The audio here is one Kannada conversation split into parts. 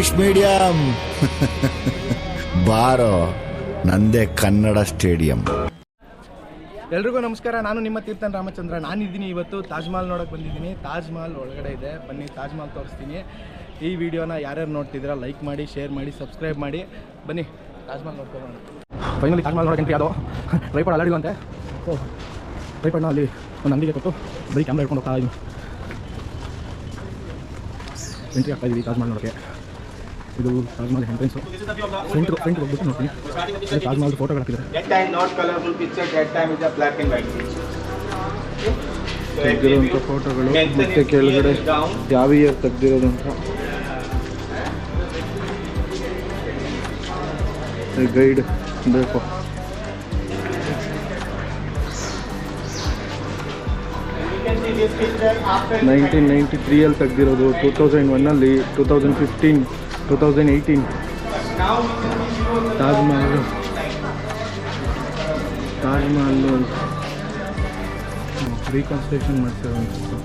English medium. ಬಾರೋ ನಂದೇ ಕನ್ನಡ ಸ್ಟೇಡಿಯಂ. ಎಲ್ರಿಗೂ ನಮಸ್ಕಾರ ನಾನು ನಿಮ್ಮ ತೀರ್ಥನ್ ರಾಮಚಂದ್ರ. ನಾನಿದ್ದೀನಿ ಇವತ್ತು ತಾಜ್ ಮಹಲ್ ನೋಡೋಕೆ ಬಂದಿದ್ದೀನಿ. ತಾಜ್ ಮಹಲ್ ಒಳಗಡೆ ಇದೆ. ಬನ್ನಿ ತಾಜ್ ಮಹಲ್ ತೋರಿಸ್ತೀನಿ. ಈ ವಿಡಿಯೋನ ಯಾರ್ಯಾರು ನೋಡ್ತಿದ್ದೀರಾ ಲೈಕ್ ಮಾಡಿ ಶೇರ್ ಮಾಡಿ ಸಬ್ಸ್ಕ್ರೈಬ್ ಮಾಡಿ. ಬನ್ನಿ ತಾಜ್ ಮಹಲ್ ನೋಡ್ಕೊಳ್ಳೋಣ ಫೈನಲಿ ತಾಜ್ ಮಹಲ್ ನೋಡೋಕೆ ಅದು ಅದು ಅಲ್ಲಿ ಅಂತೆ? ಓ ಟ್ರೈಪಾಡ್ನ ಅಲ್ಲಿ ಒಂದು ಅಂಗಡಿಗೆ ಕೊಟ್ಟು ಬರೀ ಕ್ಯಾಮ್ರಾ ಇಟ್ಕೊಂಡು ಹೋಗ್ತಾ ಇದ್ದೀನಿ ಎಂಟ್ರಿ ಆಗ್ತಾ ಇದ್ದೀವಿ ತಾಜ್ ಮಹಲ್ ನೋಡೋಕ್ಕೆ. ಇದು ತಾಜ್ಮಹಲ್ ಎಂಟ್ರೆನ್ಸ್ ಫ್ರಂಟ್ ಫ್ರಂಟ್ ಹೋಗ್ಬಿಟ್ಟು ನೋಡ್ತೀನಿ. ಅಲ್ಲಿ ತಾಜ್ ಫೋಟೋಗಳು ಹಾಕಿದ್ದಾರೆ picture, that time is a black and white ಫೋಟೋಗಳು ಮತ್ತೆ ಕೆಳಗಡೆ ಜಾವಿಯರ್ ತೆಗ್ದಿರೋದಂತ ಯಾವ ಇಯರ್ ತೆಗ್ದಿರೋದು ಅಂತ ಗೈಡ್ ಬೇಕು ನೈನ್ಟೀನ್ ನೈಂಟಿ ತ್ರೀಯಲ್ಲಿ ತೆಗ್ದಿರೋದು. ಟೂ ತೌಸಂಡ್ ಒನ್ನಲ್ಲಿ two thousand fifteen Two thousand eighteen now you can see below the Taj Mahal Taj Mahal reconstruction ಮಾಡ್ತಾರೆ ಅನ್ಸುತ್ತೆ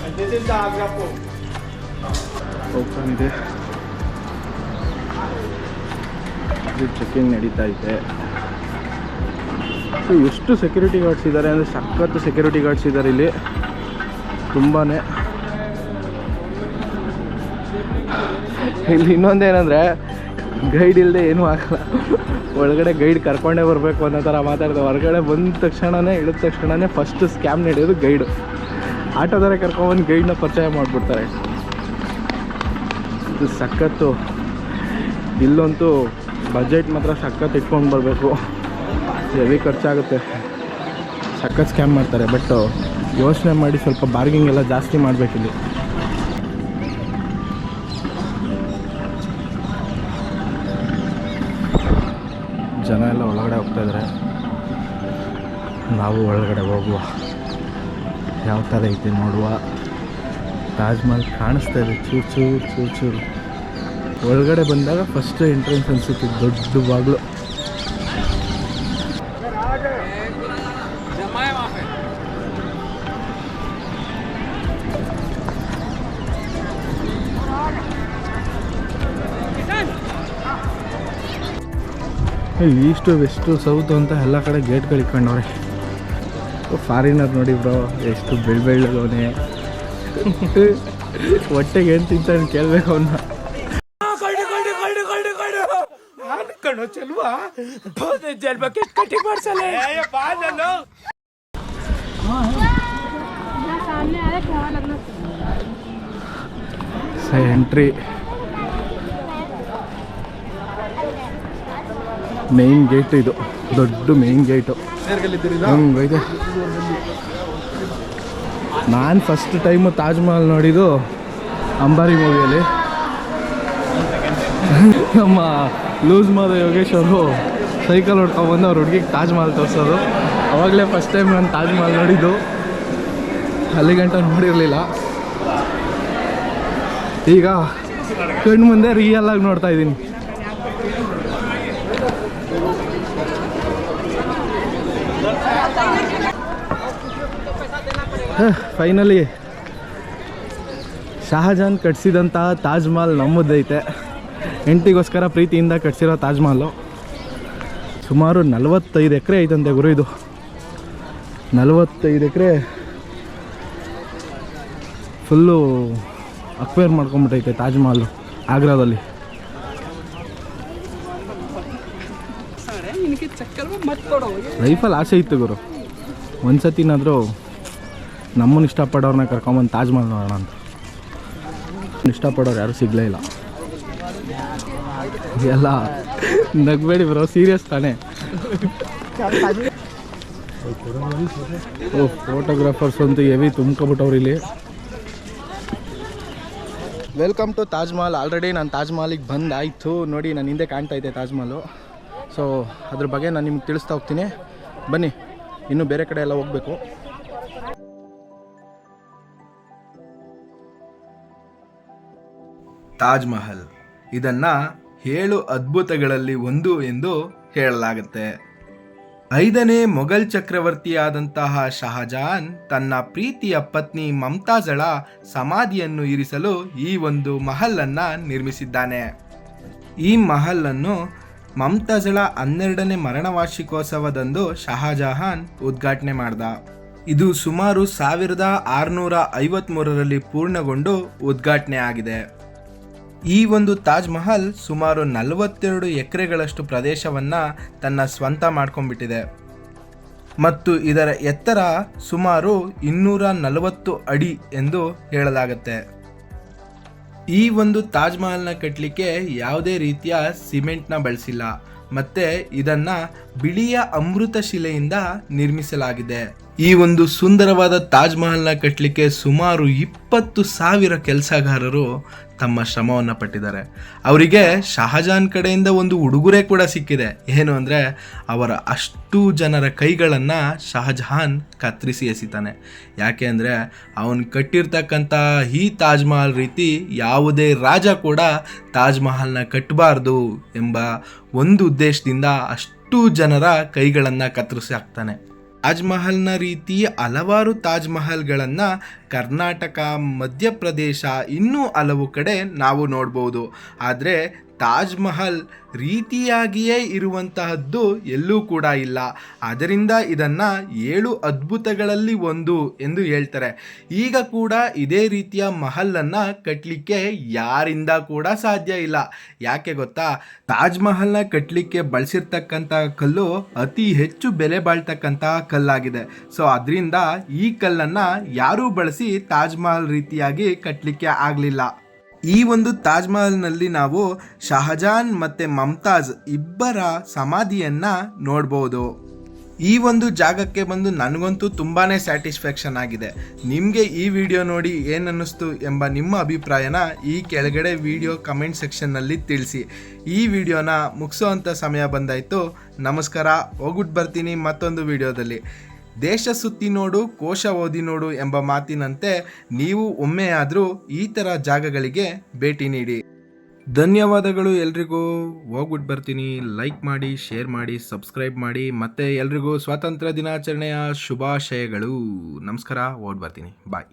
and this is the Agra Fort. Open ಇದೆ ಇದು ಚೆಕಿಂಗ್ ನಡೀತಾ ಇದೆ. ಸೊ ಎಷ್ಟು ಸೆಕ್ಯೂರಿಟಿ ಗಾರ್ಡ್ಸ್ ಇದ್ದಾರೆ ಅಂದರೆ ಸಖತ್ತು ಸೆಕ್ಯೂರಿಟಿ ಗಾರ್ಡ್ಸ್ ಇದ್ದಾರೆ ಇಲ್ಲಿ. ತುಂಬಾ ಇಲ್ಲಿ ಇನ್ನೊಂದೇನೆಂದರೆ ಗೈಡ್ ಇಲ್ಲದೆ ಏನೂ ಆಗಲ್ಲ. ಒಳಗಡೆ ಗೈಡ್ ಕರ್ಕೊಂಡೇ ಬರಬೇಕು ಅನ್ನೋ ಥರ ಮಾತಾಡಿದೆ. ಹೊರಗಡೆ ಬಂದ ತಕ್ಷಣವೇ ಇಳಿದ ತಕ್ಷಣವೇ ಫಸ್ಟ್ ಸ್ಕ್ಯಾಮ್ ನಡೆಯೋದು ಗೈಡು ಆಟೋದವರೇ ಕರ್ಕೊಂಡ್ಬಂದು ಗೈಡ್ನ ಪರಿಚಯ ಮಾಡಿಬಿಡ್ತಾರೆ. ಇದು ಸಖತ್ತು. ಇಲ್ಲಂತೂ ಬಜೆಟ್ ಮಾತ್ರ ಸಖತ್ ಇಟ್ಕೊಂಡು ಬರಬೇಕು. ಹೆವಿ ಖರ್ಚಾಗುತ್ತೆ. ಸಖತ್ ಸ್ಕ್ಯಾಮ್ ಮಾಡ್ತಾರೆ ಬಟ್ ಯೋಚನೆ ಮಾಡಿ ಸ್ವಲ್ಪ ಬಾರ್ಗಿಂಗ್ ಎಲ್ಲ ಜಾಸ್ತಿ ಮಾಡಬೇಕಿಲ್ಲಿ ಜನ ಎಲ್ಲ ಒಳಗಡೆ ಹೋಗ್ತಾ ಇದ್ದಾರೆ ನಾವು ಒಳಗಡೆ ಹೋಗುವ. ಯಾವ ಥರ ಐತೆ ನೋಡುವ. ತಾಜ್ಮಹಲ್ ಕಾಣಿಸ್ತಾ ಇದೆ, ಚೂರು ಚೂರು ಚೂರು ಚೂರು. ಒಳಗಡೆ ಬಂದಾಗ ಫಸ್ಟ್ ಎಂಟ್ರೆನ್ಸ್ ಅನ್ಸುತ್ತೆ ದೊಡ್ಡ ಬಾಗಿಲು ಈಸ್ಟು ವೆಸ್ಟು ಸೌತು ಅಂತ ಎಲ್ಲ ಕಡೆ ಗೇಟ್ಗಳು ಇಟ್ಕೊಂಡವ್ರೆ ಫಾರಿನರ್ ನೋಡಿ ಬ್ರೋ ಎಷ್ಟು ಬೆಳ್ ಬೆಳ್ಳಗವನೆ ಹೊಟ್ಟೆಗೆ ಏನು ತಿಂತಾನೆ ಕೇಳಬೇಕು ಅವನ್ನ ಕಣೋ ಚೆಲ್ವಾ? ಜಲ್ಬಕ್ಕೆ ಕಟಿಂಗ್ ಮಾಡ್ಸಲ್ಲ ಎಂಟ್ರಿ. ಮೇನ್ ಗೇಟ್ ಇದು. ದೊಡ್ಡ ಮೇನ್ ಗೇಟು. ಹಂಗೈತೆ ನಾನು ಫಸ್ಟ್ ಟೈಮು ತಾಜ್ ಮಹಲ್ ನೋಡಿದ್ದು ಅಂಬಾರಿ ಮೂವಿಯಲ್ಲಿ ನಮ್ಮ ಲೂಸ್ ಮಾದ ಯೋಗೇಶ್ ಅವರು. ಸೈಕಲ್ ಹೊಡ್ಕೊಂಡ್ಬಂದು ಅವ್ರ ಹುಡುಗಿಗೆ ತಾಜ್ ಮಹಲ್ ತೋರಿಸೋದು. ಅವಾಗಲೇ ಫಸ್ಟ್ ಟೈಮ್ ನಾನು ತಾಜ್ ಮಹಲ್ ನೋಡಿದ್ದು. ಅಲ್ಲಿ ಗಂಟ ನೋಡಿರಲಿಲ್ಲ. ಈಗ ಕಣ್ಣು ಮುಂದೆ ರಿಯಲ್ ನೋಡ್ತಾ ಇದ್ದೀನಿ. ಫೈನಲಿ ಶಹಜಾನ್ ಕಟ್ಸಿದಂತಹ ತಾಜ್ ಮಹಲ್ ನಮ್ಮದೈತೆ. ಹೆಂಡತಿಗೋಸ್ಕರ ಪ್ರೀತಿಯಿಂದ ಕಟ್ಸಿರೋ ತಾಜ್ ಮಹಲು ಸುಮಾರು ನಲವತ್ತೈದು ಎಕರೆ ಐತಂತೆ ಗುರು ಇದು. ನಲವತ್ತೈದು ಎಕರೆ ಫುಲ್ಲು ಅಕ್ವೈರ್ ಮಾಡ್ಕೊಂಬಿಟ್ಟೈತೆ ತಾಜ್ ಮಹಲ್ ಆಗ್ರಾದಲ್ಲಿ. ಲೈಫಲ್ಲಿ ಆಸೆ ಇತ್ತು ಗುರು. ಒಂದ್ಸತಿನಾದರೂ ನಮ್ಮನ್ನು ಇಷ್ಟಪಡೋರನ್ನ ಕರ್ಕೊಂಬಂದು ತಾಜ್ ಮಹಲ್ ನೋಡೋಣ ಅಂತ. ಇಷ್ಟಪಡೋರು ಯಾರೂ ಸಿಗಲೇ ಇಲ್ಲ. ಎಲ್ಲ ನಗಬೇಡಿ ಬ್ರೋ ಸೀರಿಯಸ್ ತಾನೇ. ಓ ಫೋಟೋಗ್ರಾಫರ್ಸ್ ಅಂತೂ ಹೆವಿ ತುಂಬ್ಕೊಬಿಟ್ಟವ್ರು ಇಲ್ಲಿ. Welcome to Taj Mahal already ನಾನು ತಾಜ್ ಮಹಲಿಗೆ ಬಂದಾಯಿತು. ನೋಡಿ ನಾನು ಹಿಂದೆ ಕಾಣ್ತಾ ಇದೆ ತಾಜ್ ಮಹಲು ಸೊ ಅದ್ರ ಬಗ್ಗೆ ನಾನು ನಿಮ್ಗೆ ತಿಳಿಸ್ತಾ ಹೋಗ್ತೀನಿ. ಬನ್ನಿ ಇನ್ನೂ ಬೇರೆ ಕಡೆ ಎಲ್ಲ ಹೋಗಬೇಕು. ತಾಜ್ ಮಹಲ್ ಇದನ್ನ ಏಳು ಅದ್ಭುತಗಳಲ್ಲಿ ಒಂದು ಎಂದು ಹೇಳಲಾಗುತ್ತೆ. ಐದನೇ ಮೊಘಲ್ ಚಕ್ರವರ್ತಿಯಾದಂತಹ ಶಹಜಹಾನ್ ತನ್ನ ಪ್ರೀತಿಯ ಪತ್ನಿ ಮಮ್ತಾಜಳ ಸಮಾಧಿಯನ್ನು ಇರಿಸಲು ಈ ಒಂದು ಮಹಲ್ಲನ್ನ ನಿರ್ಮಿಸಿದ್ದಾನೆ. ಈ ಮಹಲ್ಲನ್ನು ಮಮ್ತಾಜಳ ಹನ್ನೆರಡನೇ ಮರಣ ವಾರ್ಷಿಕೋತ್ಸವದಂದು ಶಹಜಹಾನ್ ಉದ್ಘಾಟನೆ ಮಾಡ್ದ. ಇದು ಸುಮಾರು ಸಾವಿರದ ಆರುನೂರ ಐವತ್ಮೂರರಲ್ಲಿ ಪೂರ್ಣಗೊಂಡು ಉದ್ಘಾಟನೆ ಆಗಿದೆ. ಈ ಒಂದು ತಾಜ್ ಮಹಲ್ ಸುಮಾರು ನಲವತ್ತೆರಡು ಎಕರೆಗಳಷ್ಟು ಪ್ರದೇಶವನ್ನ ತನ್ನ ಸ್ವಂತ ಮಾಡ್ಕೊಂಡ್ಬಿಟ್ಟಿದೆ. ಮತ್ತು ಇದರ ಎತ್ತರ ಸುಮಾರು ಇನ್ನೂರ ನಲವತ್ತು ಅಡಿ ಎಂದು ಹೇಳಲಾಗುತ್ತೆ. ಈ ಒಂದು ತಾಜ್ ಮಹಲ್ನ ಕಟ್ಟಲಿಕ್ಕೆ ಯಾವುದೇ ರೀತಿಯ ಸಿಮೆಂಟ್ನ ಬಳಸಿಲ್ಲ. ಮತ್ತೆ ಇದನ್ನ ಬಿಳಿಯ ಅಮೃತ ಶಿಲೆಯಿಂದ ನಿರ್ಮಿಸಲಾಗಿದೆ. ಈ ಒಂದು ಸುಂದರವಾದ ತಾಜ್ ಮಹಲ್ನ ಕಟ್ಟಲಿಕ್ಕೆ ಸುಮಾರು ಇಪ್ಪತ್ತು ಸಾವಿರ ಕೆಲಸಗಾರರು ತಮ್ಮ ಶ್ರಮವನ್ನು ಪಟ್ಟಿದ್ದಾರೆ. ಅವರಿಗೆ ಶಹಜಾನ್ ಕಡೆಯಿಂದ ಒಂದು ಉಡುಗೊರೆ ಕೂಡ ಸಿಕ್ಕಿದೆ. ಏನು ಅಂದರೆ, ಅವರ ಅಷ್ಟು ಜನರ ಕೈಗಳನ್ನು ಶಹಜಹಾನ್ ಕತ್ತರಿಸಿ ಎಸಿತಾನೆ. ಯಾಕೆ ಅಂದರೆ, ಅವನು ಕಟ್ಟಿರ್ತಕ್ಕಂಥ ಈ ತಾಜ್ ಮಹಲ್ ರೀತಿ ಯಾವುದೇ ರಾಜ ಕೂಡ ತಾಜ್ ಮಹಲ್ನ ಕಟ್ಟಬಾರ್ದು ಎಂಬ ಒಂದು ಉದ್ದೇಶದಿಂದ ಅಷ್ಟು ಜನರ ಕೈಗಳನ್ನು ಕತ್ತರಿಸಿ ಹಾಕ್ತಾನೆ. ತಾಜ್ ಮಹಲ್ನ ರೀತಿ ಹಲವಾರು ತಾಜ್ ಮಹಲ್ಗಳನ್ನು ಕರ್ನಾಟಕ ಮಧ್ಯಪ್ರದೇಶ ಇನ್ನೂ ಹಲವು ಕಡೆ ನಾವು ನೋಡ್ಬೋದು. ಆದರೆ ತಾಜ್ ಮಹಲ್ ರೀತಿಯಾಗಿಯೇ ಇರುವಂತಹದ್ದು ಎಲ್ಲೂ ಕೂಡ ಇಲ್ಲ. ಅದರಿಂದ ಇದನ್ನು ಏಳು ಅದ್ಭುತಗಳಲ್ಲಿ ಒಂದು ಎಂದು ಹೇಳ್ತಾರೆ. ಈಗ ಕೂಡ ಇದೇ ರೀತಿಯ ಮಹಲನ್ನು ಕಟ್ಟಲಿಕ್ಕೆ ಯಾರಿಂದ ಕೂಡ ಸಾಧ್ಯ ಇಲ್ಲ. ಯಾಕೆ ಗೊತ್ತಾ? ತಾಜ್ ಮಹಲ್ನ ಕಟ್ಟಲಿಕ್ಕೆ ಬಳಸಿರ್ತಕ್ಕಂಥ ಕಲ್ಲು ಅತಿ ಹೆಚ್ಚು ಬೆಲೆ ಬಾಳ್ತಕ್ಕಂತಹ ಕಲ್ಲಾಗಿದೆ. ಸೊ, ಅದರಿಂದ ಈ ಕಲ್ಲನ್ನು ಯಾರೂ ಬಳಸಿ ತಾಜ್ ಮಹಲ್ ರೀತಿಯಾಗಿ ಕಟ್ಟಲಿಕ್ಕೆ ಆಗಲಿಲ್ಲ. ಈ ಒಂದು ತಾಜ್ ಮಹಲ್ನಲ್ಲಿ ನಾವು ಶಹಜಾನ್ ಮತ್ತು ಮಮ್ತಾಜ್ ಇಬ್ಬರ ಸಮಾಧಿಯನ್ನ ನೋಡ್ಬೋದು. ಈ ಒಂದು ಜಾಗಕ್ಕೆ ಬಂದು ನನಗಂತೂ ತುಂಬಾ ಸ್ಯಾಟಿಸ್ಫ್ಯಾಕ್ಷನ್ ಆಗಿದೆ. ನಿಮಗೆ ಈ ವಿಡಿಯೋ ನೋಡಿ ಏನು ಅನ್ನಿಸ್ತು ಎಂಬ ನಿಮ್ಮ ಅಭಿಪ್ರಾಯನ ಈ ಕೆಳಗಡೆ ವಿಡಿಯೋ ಕಮೆಂಟ್ ಸೆಕ್ಷನ್ನಲ್ಲಿ ತಿಳಿಸಿ. ಈ ವಿಡಿಯೋನ ಮುಗಿಸೋವಂಥ ಸಮಯ ಬಂದಾಯಿತು. ನಮಸ್ಕಾರ ಹೋಗ್ಬಿಟ್ಟು ಬರ್ತೀನಿ ಮತ್ತೊಂದು ವಿಡಿಯೋದಲ್ಲಿ. ದೇಶ ಸುತ್ತಿ ನೋಡು, ಕೋಶ ಓದಿ ನೋಡು ಎಂಬ ಮಾತಿನಂತೆ ನೀವು ಒಮ್ಮೆಯಾದರೂ ಈ ಥರ ಜಾಗಗಳಿಗೆ ಭೇಟಿ ನೀಡಿ. ಧನ್ಯವಾದಗಳು ಎಲ್ರಿಗೂ. ಹೋಗ್ಬಿಟ್ಟು ಬರ್ತೀನಿ. ಲೈಕ್ ಮಾಡಿ, ಶೇರ್ ಮಾಡಿ, ಸಬ್ಸ್ಕ್ರೈಬ್ ಮಾಡಿ. ಮತ್ತು ಎಲ್ರಿಗೂ ಸ್ವಾತಂತ್ರ್ಯ ದಿನಾಚರಣೆಯ ಶುಭಾಶಯಗಳು. ನಮಸ್ಕಾರ. ಓಡ್ ಬರ್ತೀನಿ. ಬಾಯ್.